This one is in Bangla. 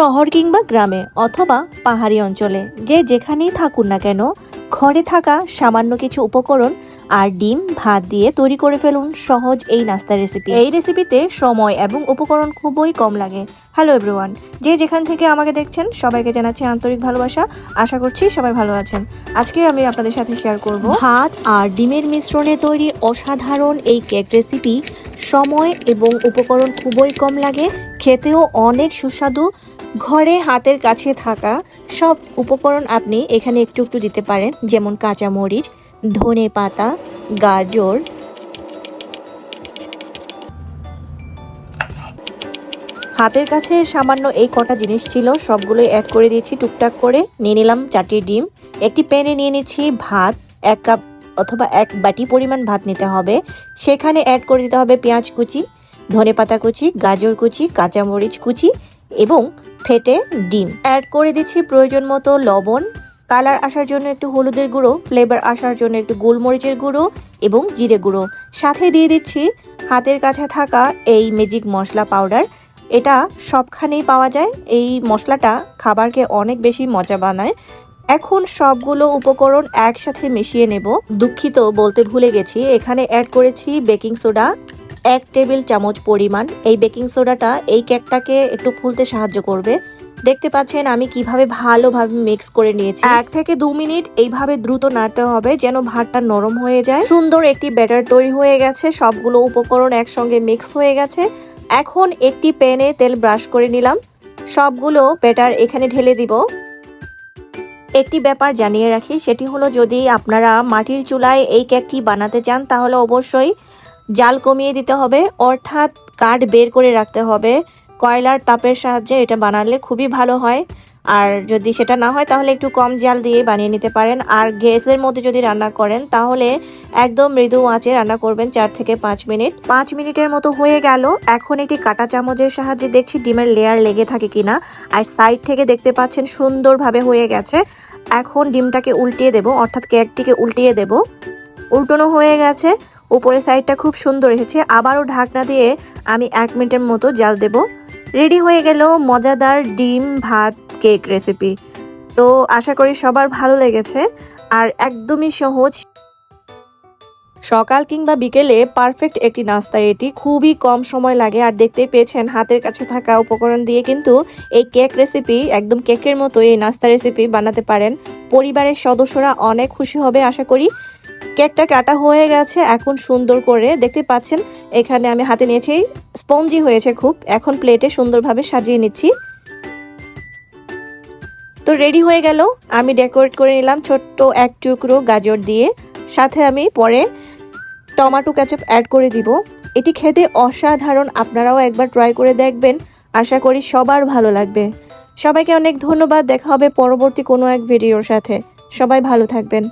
শহর কিংবা গ্রামে অথবা পাহাড়ি অঞ্চলে, যে যেখানেই থাকুন না কেন, ঘরে থাকা সামান্য কিছু উপকরণ আর ডিম, ভাত দিয়ে তৈরি করে ফেলুন সহজ এই নাস্তা রেসিপি এই রেসিপিতে সময় এবং উপকরণ খুবই কম লাগে। হ্যালো এভরিওয়ান যে যেখান থেকে আমাকে দেখছেন, সবাইকে জানাচ্ছি আন্তরিক ভালোবাসা। আশা করছি সবাই ভালো আছেন। আজকে আমি আপনাদের সাথে শেয়ার করব ভাত আর ডিমের মিশ্রণে তৈরি অসাধারণ এই কেক রেসিপি সময় এবং উপকরণ খুবই কম লাগে, খেতেও অনেক সুস্বাদু ঘরে হাতের কাছে থাকা সব উপকরণ আপনি এখানে একটু একটু দিতে পারেন, যেমন কাঁচামরিচ ধনে পাতা, গাজর। হাতের কাছে সামান্য এই কটা জিনিস ছিল, সবগুলোই অ্যাড করে দিয়েছি, টুকটাক করে নিয়ে নিলাম চারটি ডিম। একটি প্যানে নিয়ে নিচ্ছি ভাত, এক কাপ অথবা এক বাটি পরিমাণ ভাত নিতে হবে। সেখানে অ্যাড করে দিতে হবে পেঁয়াজ কুচি, ধনে পাতা কুচি, গাজর কুচি কাঁচামরিচ কুচি এবং ফেটে ডিম। অ্যাড করে দিচ্ছি প্রয়োজন মতো লবণ। কালার আসার জন্য একটু হলুদের গুঁড়ো ফ্লেভার আসার জন্য একটু গোলমরিচের গুঁড়ো এবং জিরে গুঁড়ো। সাথে দিয়ে দিচ্ছি হাতের কাছে থাকা এই ম্যাজিক মশলা পাউডার এটা সবখানেই পাওয়া যায়। এই মশলাটা খাবারকে অনেক বেশি মজা বানায়। এখন সবগুলো উপকরণ একসাথে মিশিয়ে নেব। দুঃখিত বলতে ভুলে গেছি। এখানে অ্যাড করেছি বেকিং সোডা এক টেবিল চামচ পরিমাণ। এই বেকিং সোডাটা এই কেকটাকে একটু ফুলতে সাহায্য করবে। দেখতে পাচ্ছেন, আমি কীভাবে ভালোভাবে মিক্স করে নিয়েছি। এক থেকে দু মিনিট এইভাবে দ্রুত নাড়তে হবে যেন ভাতটা নরম হয়ে যায়। সুন্দর একটি ব্যাটার তৈরি হয়ে গেছে। সবগুলো উপকরণ একসঙ্গে মিক্স হয়ে গেছে। এখন একটি প্যানে তেল ব্রাশ করে নিলাম। সবগুলো ব্যাটার এখানে ঢেলে দিব। একটি ব্যাপার জানিয়ে রাখি, সেটি হলো যদি আপনারা মাটির চুলায় এই কেকটি বানাতে চান, তাহলে অবশ্যই জাল কমিয়ে দিতে হবে, অর্থাৎ কাঠ বের করে রাখতে হবে। কয়লার তাপের সাহায্যে এটা বানালে খুবই ভালো হয়। আর যদি সেটা না হয়, তাহলে একটু কম জাল দিয়ে বানিয়ে নিতে পারেন। আর গ্যাসের মধ্যে যদি রান্না করেন, তাহলে একদম মৃদু আঁচে রান্না করবেন চার থেকে পাঁচ মিনিট। পাঁচ মিনিটের মতো হয়ে গেল। এখন একটি কাঁটা চামচের সাহায্যে দেখছি ডিমের লেয়ার লেগে থাকে কিনা। আর সাইড থেকে দেখতে পাচ্ছেন সুন্দরভাবে হয়ে গেছে। এখন ডিমটাকে উল্টিয়ে দেব, অর্থাৎ কেকটিকে উল্টিয়ে দেব। উল্টোনো হয়ে গেছে। উপরের সাইডটা খুব সুন্দর এসেছে। আবারও ঢাকনা দিয়ে আমি এক মিনিটের মতো জাল দেব। রেডি হয়ে গেল মজাদার ডিম, ভাত, কেক রেসিপি তো আশা করি সবার ভালো লেগেছে আর একদমই সহজ। সকাল কিংবা বিকেলে পারফেক্ট একটি নাস্তা এটি। খুবই কম সময় লাগে আর দেখতেই পেয়েছেন হাতের কাছে থাকা উপকরণ দিয়ে কিন্তু এই কেক রেসিপি একদম কেকের মতো এই নাস্তা রেসিপি বানাতে পারেন। পরিবারের সদস্যরা অনেক খুশি হবে আশা করি। কেকটা কাটা হয়ে গেছে, এখন সুন্দর করে দেখতে পাচ্ছেন, এখানে আমি হাতে নিয়েছি স্পঞ্জি হয়েছে খুব, এখন প্লেটে সুন্দরভাবে সাজিয়ে নিচ্ছি। তো রেডি হয়ে গেল, আমি ডেকোরেট করে নিলাম ছোট্ট এক টুকরো গাজর দিয়ে, সাথে আমি পরে টমাটো ক্যাচাপ অ্যাড করে দিব। এটি খেতে অসাধারণ, আপনারাও একবার ট্রাই করে দেখবেন, আশা করি সবার ভালো লাগবে। সবাইকে অনেক ধন্যবাদ, দেখা হবে পরবর্তী কোনো এক ভিডিওর সাথে। সবাই ভালো থাকবেন।